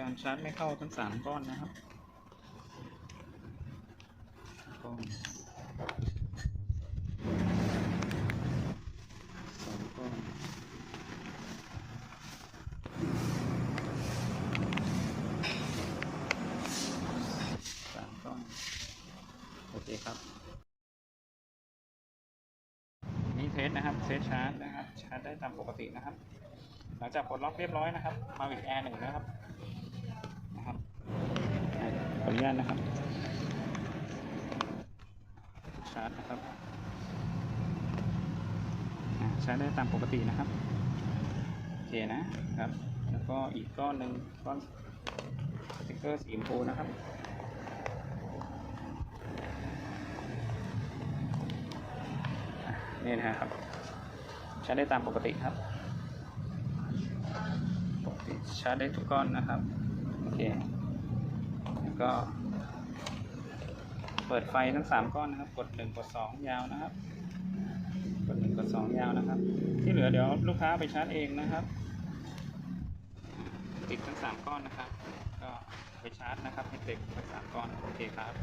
การชาร์จไม่เข้าทั้งสามก้อนนะครับก้อนสองก้อนสามก้อน โอเคครับนี่เทสนะครับเทสชาร์จนะครับ ชาร์จได้ตามปกตินะครับหลังจากปลดล็อกเรียบร้อยนะครับ มาวิกแอร์หนึ่งนะครับ นะครับอะขออ นุญาตนะครับชาร์จนะครับชาร์จได้ตามปกตินะครับโอเคนะครับ แล้วก็อีกก้อนหนึ่งก้อนสติกเกอร์สีชมพูนะครับนี่นะครับ ใชาร์จได้ตามปกติครับปกติชาร์จได้ทุกก้อนนะครับ โอเค ก็เปิดไฟทั้งสามก้อนนะครับ กดหนึ่งกดสองยาวนะครับ กดหนึ่งกดสองยาวนะครับ ที่เหลือเดี๋ยวลูกค้าไปชาร์จเองนะครับ ติดทั้งสามก้อนนะครับ ก็ไปชาร์จนะครับให้เต็มไปสามก้อนโอเคครับ